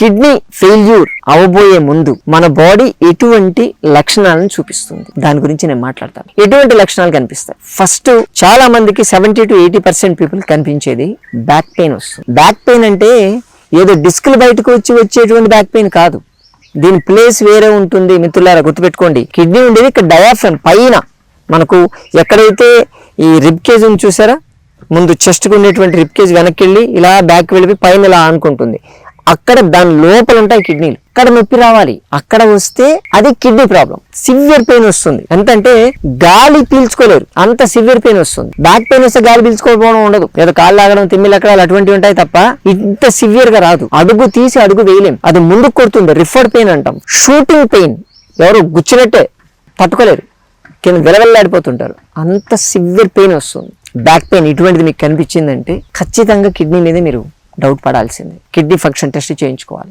Kidney failure అవబోయే ముందు మన body ఎటువంటి లక్షణాలను చూపిస్తుంది? దాని గురించి నేను మాట్లాడతాను. ఎటువంటి లక్షణాలు కనిపిస్తాయి? ఫస్ట్ చాలా మందికి seventy two eighty percent people కనిపించేది బ్యాక్ పెయిన్ వస్తుంది. బ్యాక్ పెయిన్ అంటే ఏదో డిస్క్లు బయటకు వచ్చి వచ్చేటువంటి బ్యాక్ పెయిన్ కాదు. దీని ప్లేస్ వేరే ఉంటుంది. మిత్రులారా గుర్తుపెట్టుకోండి. కిడ్నీ ఉండేది ఇక్కడ డయాఫ్రమ్ పైన. మనకు ఎక్కడైతే ఈ రిబ్ కేజ్ ఉంది చూసారా? ముందు చెస్ట్కు ఉండేటువంటి రిబ్ కేజ్ వెనక్కి వెళ్ళి ఇలా బ్యాక్ వెళ్ళిపోయి పైన ఇలా అనుకుంటుంది అక్కడ దాని లోపల ఉంటాయి కిడ్నీలు. అక్కడ నొప్పి రావాలి. అక్కడ వస్తే అది కిడ్నీ ప్రాబ్లం సివియర్ పెయిన్ వస్తుంది. ఎంతంటే గాలి పీల్చుకోలేరు. అంత సివియర్ పెయిన్ వస్తుంది. బ్యాక్ పెయిన్ వస్తే గాలి పీల్చుకోకపోవడం ఉండదు. లేదా కాళ్ళు లాగడం తిమ్మిలు ఎక్కడాలు అటువంటివి ఉంటాయి తప్ప ఇంత సివియర్గా రాదు. అడుగు తీసి అడుగు వేయలేం. అది ముందుకు కొడుతుంది. రిఫర్డ్ పెయిన్ అంటాం. Shooting pain. ఎవరు గుచ్చినట్టే పట్టుకోలేరు కింద వెలవెల్లాడిపోతుంటారు. అంత సివియర్ పెయిన్ వస్తుంది. బ్యాక్ పెయిన్ ఇటువంటిది మీకు కనిపించిందంటే ఖచ్చితంగా కిడ్నీ మీద మీరు డౌట్ పడాల్సిందే. కిడ్నీ ఫంక్షన్ టెస్ట్ చేయించుకోవాలి.